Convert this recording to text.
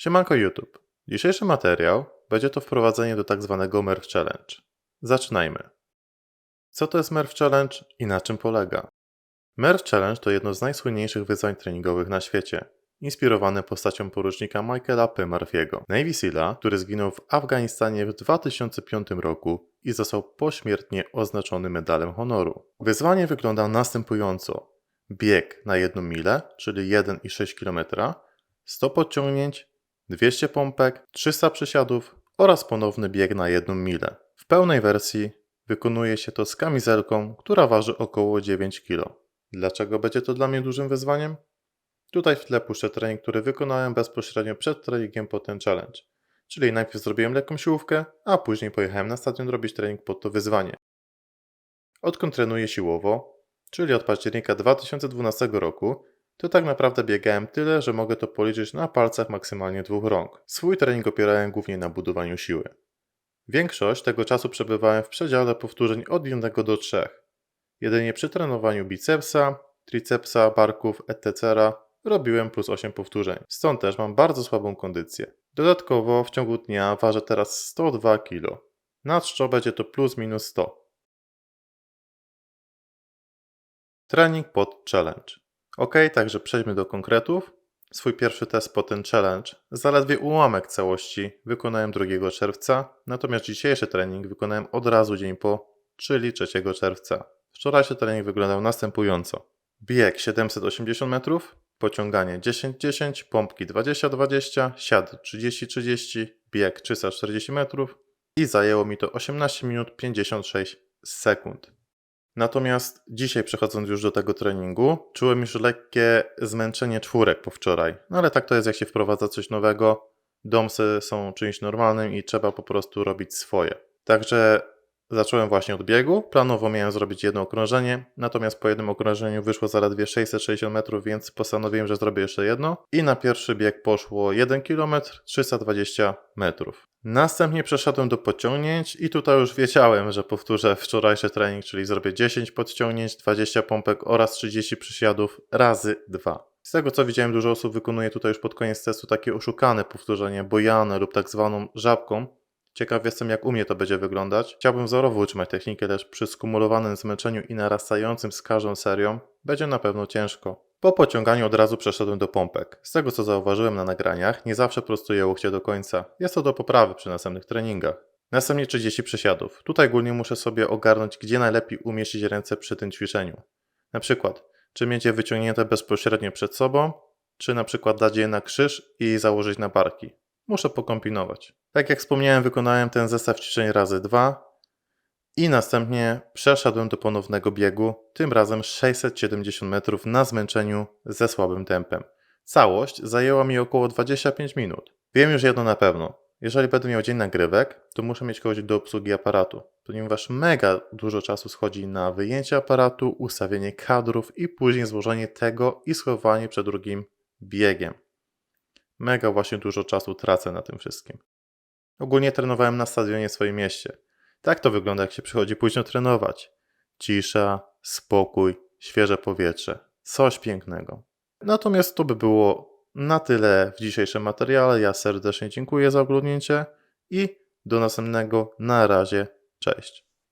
Siemanko YouTube. Dzisiejszy materiał będzie to wprowadzenie do tak zwanego Merv Challenge. Zaczynajmy. Co to jest Merv Challenge i na czym polega? Merv Challenge to jedno z najsłynniejszych wyzwań treningowych na świecie, inspirowane postacią porucznika Michaela P. Murphy'ego, Navy Seala, który zginął w Afganistanie w 2005 roku i został pośmiertnie oznaczony medalem honoru. Wyzwanie wygląda następująco. Bieg na 1 milę, czyli 1,6 km, 100 podciągnięć, 200 pompek, 300 przysiadów oraz ponowny bieg na 1 milę. W pełnej wersji wykonuje się to z kamizelką, która waży około 9 kg. Dlaczego będzie to dla mnie dużym wyzwaniem? Tutaj w tle puszczę trening, który wykonałem bezpośrednio przed treningiem po ten challenge. Czyli najpierw zrobiłem lekką siłówkę, a później pojechałem na stadion robić trening pod to wyzwanie. Odkąd trenuję siłowo, czyli od października 2012 roku, to tak naprawdę biegałem tyle, że mogę to policzyć na palcach maksymalnie dwóch rąk. Swój trening opierałem głównie na budowaniu siły. Większość tego czasu przebywałem w przedziale powtórzeń od 1 do 3. Jedynie przy trenowaniu bicepsa, tricepsa, barków, etc. robiłem plus 8 powtórzeń. Stąd też mam bardzo słabą kondycję. Dodatkowo w ciągu dnia ważę teraz 102 kg. Na czczo będzie to plus minus 100. Trening pod challenge. Ok, także przejdźmy do konkretów. Swój pierwszy test po ten challenge, zaledwie ułamek całości, wykonałem 2 czerwca, natomiast dzisiejszy trening wykonałem od razu dzień po, czyli 3 czerwca. Wczorajszy trening wyglądał następująco. Bieg 780 metrów, pociąganie 10-10, pompki 20-20, siad 30-30, bieg 340 metrów i zajęło mi to 18 minut 56 sekund. Natomiast dzisiaj przechodząc już do tego treningu, czułem już lekkie zmęczenie czwórek po wczoraj. No ale tak to jest, jak się wprowadza coś nowego. Domsy są czymś normalnym i trzeba po prostu robić swoje. Także zacząłem właśnie od biegu. Planowo miałem zrobić jedno okrążenie, natomiast po jednym okrążeniu wyszło zaledwie 660 metrów, więc postanowiłem, że zrobię jeszcze jedno. I na pierwszy bieg poszło 1 km 320 metrów. Następnie przeszedłem do podciągnięć i tutaj już wiedziałem, że powtórzę wczorajszy trening, czyli zrobię 10 podciągnięć, 20 pompek oraz 30 przysiadów razy 2. Z tego co widziałem, dużo osób wykonuje tutaj już pod koniec testu takie oszukane powtórzenie, bojane lub tak zwaną żabką. Ciekaw jestem, jak u mnie to będzie wyglądać. Chciałbym wzorowo utrzymać technikę, lecz przy skumulowanym zmęczeniu i narastającym z każdą serią będzie na pewno ciężko. Po pociąganiu od razu przeszedłem do pompek. Z tego co zauważyłem na nagraniach, nie zawsze prostuję łokcie do końca. Jest to do poprawy przy następnych treningach. Następnie 30 przysiadów. Tutaj ogólnie muszę sobie ogarnąć, gdzie najlepiej umieścić ręce przy tym ćwiczeniu. Na przykład, czy mieć je wyciągnięte bezpośrednio przed sobą, czy na przykład dać je na krzyż i założyć na barki. Muszę pokombinować. Tak jak wspomniałem, wykonałem ten zestaw ćwiczeń razy dwa i następnie przeszedłem do ponownego biegu, tym razem 670 metrów na zmęczeniu ze słabym tempem. Całość zajęła mi około 25 minut. Wiem już jedno na pewno. Jeżeli będę miał dzień nagrywek, to muszę mieć kogoś do obsługi aparatu, ponieważ mega dużo czasu schodzi na wyjęcie aparatu, ustawienie kadrów i później złożenie tego i schowanie przed drugim biegiem. Mega właśnie dużo czasu tracę na tym wszystkim. Ogólnie trenowałem na stadionie w swoim mieście. Tak to wygląda, jak się przychodzi późno trenować. Cisza, spokój, świeże powietrze. Coś pięknego. Natomiast to by było na tyle w dzisiejszym materiale. Ja serdecznie dziękuję za oglądnięcie i do następnego. Na razie. Cześć.